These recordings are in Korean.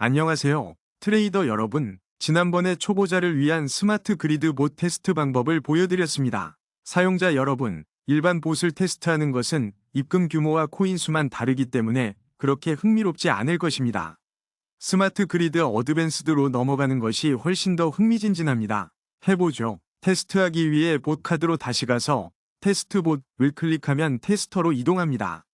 안녕하세요. 트레이더 여러분. 지난번에 초보자를 위한 스마트 그리드 봇 테스트 방법을 보여드렸습니다. 사용자 여러분, 일반 봇을 테스트하는 것은 입금 규모와 코인 수만 다르기 때문에 그렇게 흥미롭지 않을 것입니다. 스마트 그리드 어드밴스드로 넘어가는 것이 훨씬 더 흥미진진합니다. 해보죠. 테스트하기 위해 봇 카드로 다시 가서 테스트 봇을 클릭하면 테스터로 이동합니다.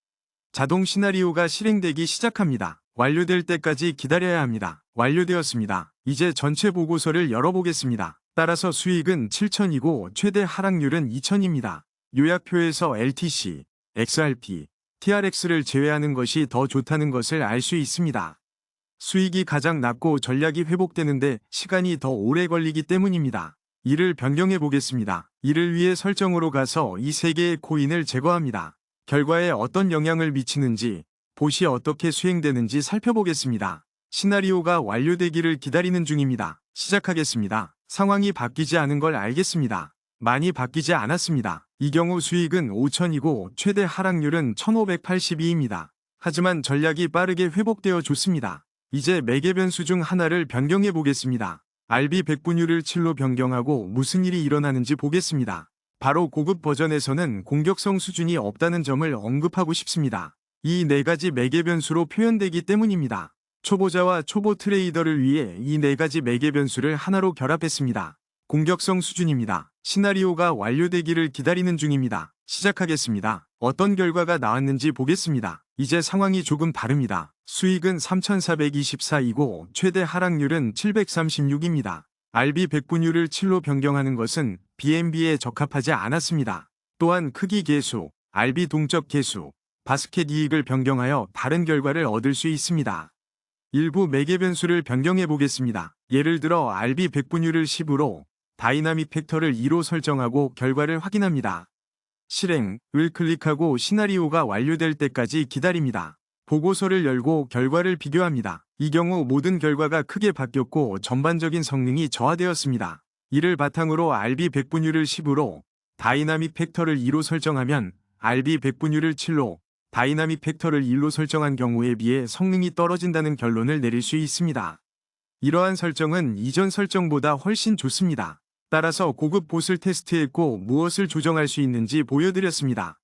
자동 시나리오가 실행되기 시작합니다. 완료될 때까지 기다려야 합니다. 완료되었습니다. 이제 전체 보고서를 열어보겠습니다. 따라서 수익은 7천이고 최대 하락률은 2천입니다. 요약표에서 LTC, XRP, TRX를 제외하는 것이 더 좋다는 것을 알 수 있습니다. 수익이 가장 낮고 전략이 회복되는데 시간이 더 오래 걸리기 때문입니다. 이를 변경해 보겠습니다. 이를 위해 설정으로 가서 이 세 개의 코인을 제거합니다. 결과에 어떤 영향을 미치는지, 봇이 어떻게 수행되는지 살펴보겠습니다. 시나리오가 완료되기를 기다리는 중입니다. 시작하겠습니다. 상황이 바뀌지 않은 걸 알겠습니다. 많이 바뀌지 않았습니다. 이 경우 수익은 5천이고 최대 하락률은 1582입니다. 하지만 전략이 빠르게 회복되어 좋습니다. 이제 매개 변수 중 하나를 변경해 보겠습니다. RB 100분율을 7로 변경하고 무슨 일이 일어나는지 보겠습니다. 바로 고급 버전에서는 공격성 수준이 없다는 점을 언급하고 싶습니다. 이 네 가지 매개 변수로 표현되기 때문입니다. 초보자와 초보 트레이더를 위해 이 네 가지 매개 변수를 하나로 결합했습니다. 공격성 수준입니다. 시나리오가 완료되기를 기다리는 중입니다. 시작하겠습니다. 어떤 결과가 나왔는지 보겠습니다. 이제 상황이 조금 다릅니다. 수익은 3,424이고 최대 하락률은 736입니다. RB 100분율을 7로 변경하는 것은 BNB에 적합하지 않았습니다. 또한 크기 개수, RB 동적 개수, 바스켓 이익을 변경하여 다른 결과를 얻을 수 있습니다. 일부 매개 변수를 변경해 보겠습니다. 예를 들어 RB 100분율을 10으로 다이나믹 팩터를 2로 설정하고 결과를 확인합니다. 실행을 클릭하고 시나리오가 완료될 때까지 기다립니다. 보고서를 열고 결과를 비교합니다. 이 경우 모든 결과가 크게 바뀌었고 전반적인 성능이 저하되었습니다. 이를 바탕으로 RB 100분율을 10으로 다이나믹 팩터를 2로 설정하면 RB 100분율을 7로 다이나믹 팩터를 1로 설정한 경우에 비해 성능이 떨어진다는 결론을 내릴 수 있습니다. 이러한 설정은 이전 설정보다 훨씬 좋습니다. 따라서 고급 봇을 테스트했고 무엇을 조정할 수 있는지 보여드렸습니다.